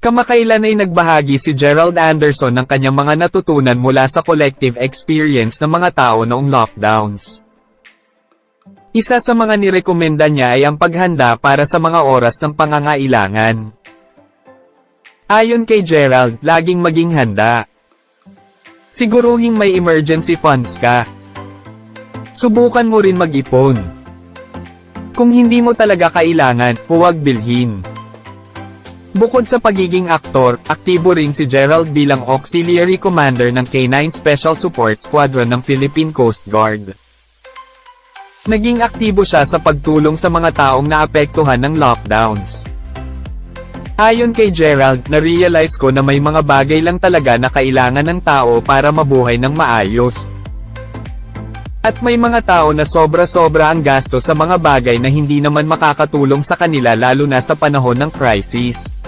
Kamakailan ay nagbahagi si Gerald Anderson ng kanyang mga natutunan mula sa collective experience ng mga tao noong lockdowns. Isa sa mga nirekomenda niya ay ang paghanda para sa mga oras ng pangangailangan. Ayon kay Gerald, laging maging handa. Siguruhing may emergency funds ka. Subukan mo rin mag-ipon. Kung hindi mo talaga kailangan, huwag bilhin. Bukod sa pagiging aktor, aktibo rin si Gerald bilang Auxiliary Commander ng K-9 Special Support Squadron ng Philippine Coast Guard. Naging aktibo siya sa pagtulong sa mga taong naapektuhan ng lockdowns. Ayon kay Gerald, na-realize ko na may mga bagay lang talaga na kailangan ng tao para mabuhay ng maayos. At may mga tao na sobra-sobra ang gasto sa mga bagay na hindi naman makakatulong sa kanila lalo na sa panahon ng crisis.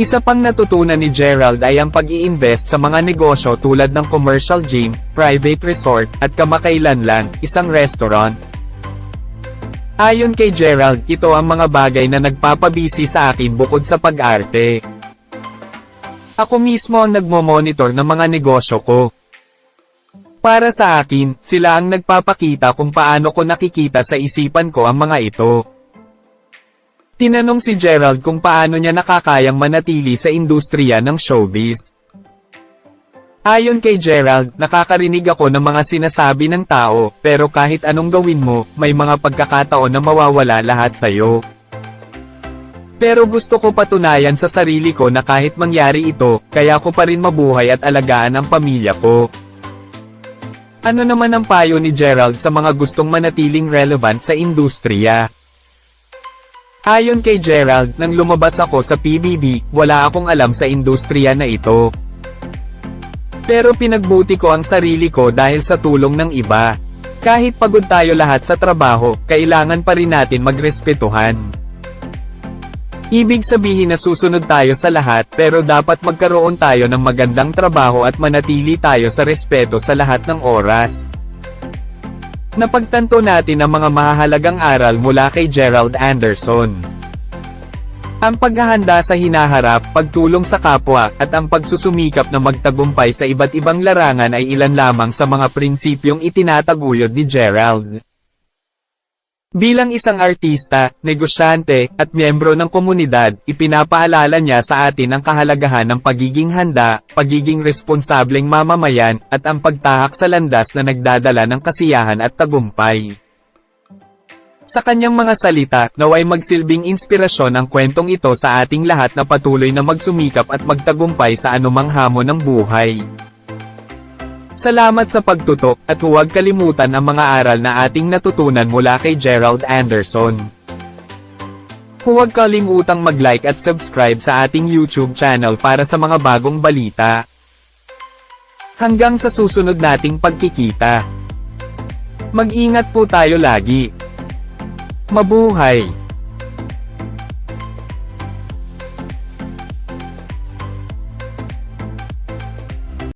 Isa pang natutunan ni Gerald ay ang pag-i-invest sa mga negosyo tulad ng commercial gym, private resort, at kamakailan lang, isang restaurant. Ayon kay Gerald, ito ang mga bagay na nagpapabisi sa akin bukod sa pag-arte. Ako mismo ang nagmo-monitor ng mga negosyo ko. Para sa akin, sila ang nagpapakita kung paano ko nakikita sa isipan ko ang mga ito. Tinanong si Gerald kung paano niya nakakayang manatili sa industriya ng showbiz. Ayon kay Gerald, nakakarinig ako ng mga sinasabi ng tao, pero kahit anong gawin mo, may mga pagkakataon na mawawala lahat sa'yo. Pero gusto ko patunayan sa sarili ko na kahit mangyari ito, kaya ko pa rin mabuhay at alagaan ang pamilya ko. Ano naman ang payo ni Gerald sa mga gustong manatiling relevant sa industriya? Ayon kay Gerald, nang lumabas ako sa PBB, wala akong alam sa industriya na ito. Pero pinagbuti ko ang sarili ko dahil sa tulong ng iba. Kahit pagod tayo lahat sa trabaho, kailangan pa rin natin magrespetuhan. Ibig sabihin na susunod tayo sa lahat pero dapat magkaroon tayo ng magandang trabaho at manatili tayo sa respeto sa lahat ng oras. Napagtanto natin ang mga mahahalagang aral mula kay Gerald Anderson. Ang paghahanda sa hinaharap, pagtulong sa kapwa, at ang pagsusumikap na magtagumpay sa iba't ibang larangan ay ilan lamang sa mga prinsipyong itinataguyod ni Gerald. Bilang isang artista, negosyante, at miyembro ng komunidad, ipinapaalala niya sa atin ang kahalagahan ng pagiging handa, pagiging responsableng mamamayan, at ang pagtahak sa landas na nagdadala ng kasiyahan at tagumpay. Sa kanyang mga salita, naway magsilbing inspirasyon ang kwentong ito sa ating lahat na patuloy na magsumikap at magtagumpay sa anumang hamon ng buhay. Salamat sa pagtutok, at huwag kalimutan ang mga aral na ating natutunan mula kay Gerald Anderson. Huwag kalimutang mag-like at subscribe sa ating YouTube channel para sa mga bagong balita. Hanggang sa susunod nating pagkikita. Mag-ingat po tayo lagi. Mabuhay!